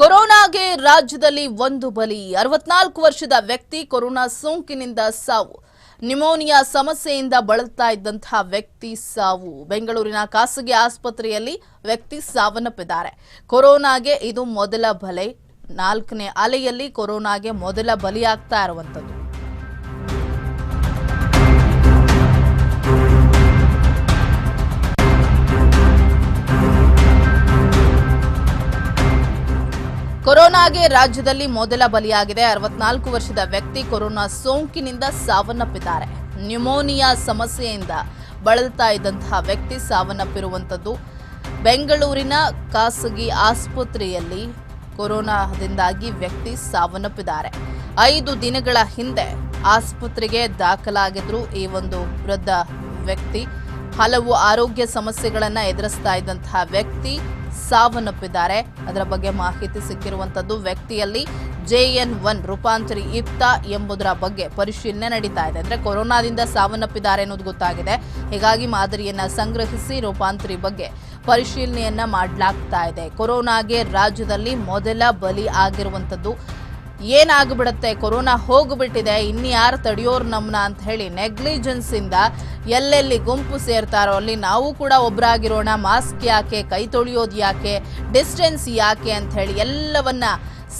ಕೊರೋನಾಗೆ ರಾಜ್ಯದಲ್ಲಿ ಒಂದು ಬಲಿ, ಅರವತ್ನಾಲ್ಕು ವರ್ಷದ ವ್ಯಕ್ತಿ ಕೊರೋನಾ ಸೋಂಕಿನಿಂದ ಸಾವು. ನಿಮೋನಿಯಾ ಸಮಸ್ಯೆಯಿಂದ ಬಳಲ್ತಾ ಇದ್ದಂತಹ ವ್ಯಕ್ತಿ ಸಾವು. ಬೆಂಗಳೂರಿನ ಖಾಸಗಿ ಆಸ್ಪತ್ರೆಯಲ್ಲಿ ವ್ಯಕ್ತಿ ಸಾವನ್ನಪ್ಪಿದ್ದಾರೆ. ಕೊರೋನಾಗೆ ಇದು ಮೊದಲ ಬಲೆ. ನಾಲ್ಕನೇ ಅಲೆಯಲ್ಲಿ ಕೊರೋನಾಗೆ ಮೊದಲ ಬಲಿಯಾಗ್ತಾ ಇರುವಂತದ್ದು ಕೊರೋನಾಗೆ ರಾಜ್ಯದಲ್ಲಿ ಮೊದಲ ಬಲಿಯಾಗಿದೆ. ಅರವತ್ನಾಲ್ಕು ವರ್ಷದ ವ್ಯಕ್ತಿ ಕೊರೋನಾ ಸೋಂಕಿನಿಂದ ಸಾವನ್ನಪ್ಪಿದ್ದಾರೆ. ನ್ಯುಮೋನಿಯಾ ಸಮಸ್ಯೆಯಿಂದ ಬಳಲ್ತಾ ಇದ್ದಂತಹ ವ್ಯಕ್ತಿ ಸಾವನ್ನಪ್ಪಿರುವಂಥದ್ದು. ಬೆಂಗಳೂರಿನ ಖಾಸಗಿ ಆಸ್ಪತ್ರೆಯಲ್ಲಿ ಕೊರೋನಾದಿಂದಾಗಿ ವ್ಯಕ್ತಿ ಸಾವನ್ನಪ್ಪಿದ್ದಾರೆ. ಐದು ದಿನಗಳ ಹಿಂದೆ ಆಸ್ಪತ್ರೆಗೆ ದಾಖಲಾಗಿದ್ರು ಈ ಒಂದು ವೃದ್ಧ ವ್ಯಕ್ತಿ ಹಲವು ಆರೋಗ್ಯ ಸಮಸ್ಯೆಗಳನ್ನು ಎದುರಿಸ್ತಾ ಇದ್ದಂತಹ ವ್ಯಕ್ತಿ ಸಾವನ್ನಪ್ಪಿದ್ದಾರೆ. ಅದರ ಬಗ್ಗೆ ಮಾಹಿತಿ ಸಿಕ್ಕಿರುವಂತದ್ದು ವ್ಯಕ್ತಿಯಲ್ಲಿ ಜೆಎನ್ ಒನ್ ರೂಪಾಂತರಿ ಇತ್ತ ಎಂಬುದರ ಬಗ್ಗೆ ಪರಿಶೀಲನೆ ನಡೀತಾ ಇದೆ. ಅಂದ್ರೆ ಕೊರೋನಾದಿಂದ ಸಾವನ್ನಪ್ಪಿದ್ದಾರೆ ಅನ್ನೋದು ಗೊತ್ತಾಗಿದೆ. ಹೀಗಾಗಿ ಮಾದರಿಯನ್ನ ಸಂಗ್ರಹಿಸಿ ರೂಪಾಂತರಿ ಬಗ್ಗೆ ಪರಿಶೀಲನೆಯನ್ನ ಮಾಡಲಾಗ್ತಾ ಇದೆ. ಕೊರೋನಾಗೆ ರಾಜ್ಯದಲ್ಲಿ ಮೊದಲ ಬಲಿ ಆಗಿರುವಂತದ್ದು ಏನಾಗ್ಬಿಡುತ್ತೆ? ಕೊರೋನಾ ಹೋಗ್ಬಿಟ್ಟಿದೆ, ಇನ್ಯಾರು ತಡೆಯೋರು ನಮ್ಮನ್ನ ಅಂತ ಹೇಳಿ ನೆಗ್ಲಿಜೆನ್ಸ್ ಇಂದ ಎಲ್ಲೆಲ್ಲಿ ಗುಂಪು ಸೇರ್ತಾರೋ ಅಲ್ಲಿ ನಾವು ಕೂಡ ಒಬ್ಬರಾಗಿರೋಣ ಮಾಸ್ಕ್ ಯಾಕೆ, ಕೈ ತೊಳೆಯೋದು ಯಾಕೆ, ಡಿಸ್ಟೆನ್ಸ್ ಯಾಕೆ ಅಂತ ಹೇಳಿ ಎಲ್ಲವನ್ನ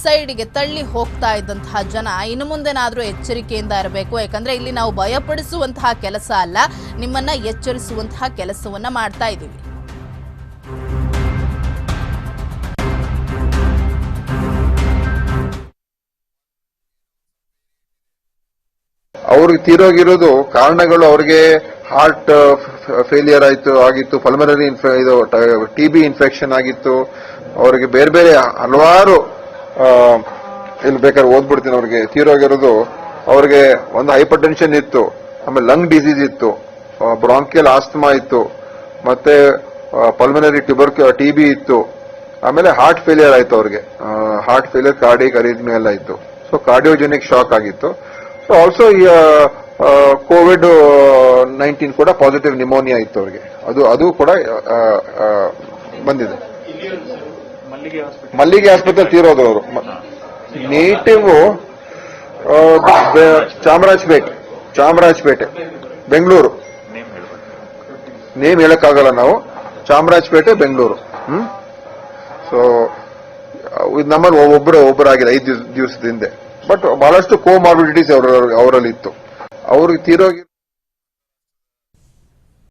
ಸೈಡ್ಗೆ ತಳ್ಳಿ ಹೋಗ್ತಾ ಇದ್ದಂತಹ ಜನ ಇನ್ನು ಮುಂದೆನಾದ್ರೂ ಎಚ್ಚರಿಕೆಯಿಂದ ಇರಬೇಕು. ಯಾಕಂದ್ರೆ ಇಲ್ಲಿ ನಾವು ಭಯಪಡಿಸುವಂತಹ ಕೆಲಸ ಅಲ್ಲ, ನಿಮ್ಮನ್ನ ಎಚ್ಚರಿಸುವಂತಹ ಕೆಲಸವನ್ನ ಮಾಡ್ತಾ ಇದ್ದೀವಿ. ಅವ್ರಿಗೆ ತೀರೋಗಿರೋದು ಕಾರಣಗಳು ಅವ್ರಿಗೆ ಹಾರ್ಟ್ ಫೇಲಿಯರ್ ಆಯಿತು, ಆಗಿತ್ತು ಪಲ್ಮನರಿ ಇದು, ಟಿ ಬಿ ಇನ್ಫೆಕ್ಷನ್ ಆಗಿತ್ತು. ಅವರಿಗೆ ಬೇರೆ ಬೇರೆ ಹಲವಾರು ಇಲ್ಲಿ ಬೇಕಾದ್ರೆ ಓದ್ಬಿಡ್ತೀನಿ ಅವ್ರಿಗೆ. ತೀರೋಗಿರೋದು ಅವ್ರಿಗೆ ಒಂದು ಹೈಪರ್ ಟೆನ್ಷನ್ ಇತ್ತು, ಆಮೇಲೆ ಲಂಗ್ ಡಿಸೀಸ್ ಇತ್ತು ಬ್ರಾಂಕಿಯಲ್ ಆಸ್ತಮಾ ಇತ್ತು, ಮತ್ತೆ ಪಲ್ಮನರಿ ಟ್ಯೂಬರ್ ಟಿ ಬಿ ಇತ್ತು, ಆಮೇಲೆ ಹಾರ್ಟ್ ಫೇಲಿಯರ್ ಆಯಿತು ಅವ್ರಿಗೆ. ಹಾರ್ಟ್ ಫೇಲಿಯರ್ ಕಾರ್ಡಿಕ್ ಅರಿದ್ಮೆ ಎಲ್ಲ ಇತ್ತು. ಸೊ ಕಾರ್ಡಿಯೋಜೆನಿಕ್ ಶಾಕ್ ಆಗಿತ್ತು. ಆಲ್ಸೋ ಈ ಕೋವಿಡ್ ನೈನ್ಟೀನ್ ಕೂಡ ಪಾಸಿಟಿವ್ ನಿಮೋನಿಯಾ ಇತ್ತು ಅವರಿಗೆ. ಅದು ಅದು ಕೂಡ ಬಂದಿದೆ. ಮಲ್ಲಿಗೆ ಆಸ್ಪತ್ರೆ ತೀರೋದು ಅವರು. ನೇಟಿವ್ ಚಾಮರಾಜಪೇಟೆ ಚಾಮರಾಜಪೇಟೆ, ಬೆಂಗಳೂರು. ನೇಮ್ ಹೇಳಕ್ಕಾಗಲ್ಲ ನಾವು. ಚಾಮರಾಜಪೇಟೆ, ಬೆಂಗಳೂರು. ಹ್ಮ್? ಸೊ ನಮ್ಮಲ್ಲಿ ಒಬ್ಬರು ಒಬ್ಬರಾಗಿದೆ ಐದು ದಿವಸದ ಹಿಂದೆ. ಬಟ್ ಬಹಳಷ್ಟು ಕೋಮಾರ್ಬಿಡಿಟೀಸ್ ಅವರಲ್ಲಿ ಇತ್ತು ಅವ್ರಿಗೆ ತೀರೋಗಿ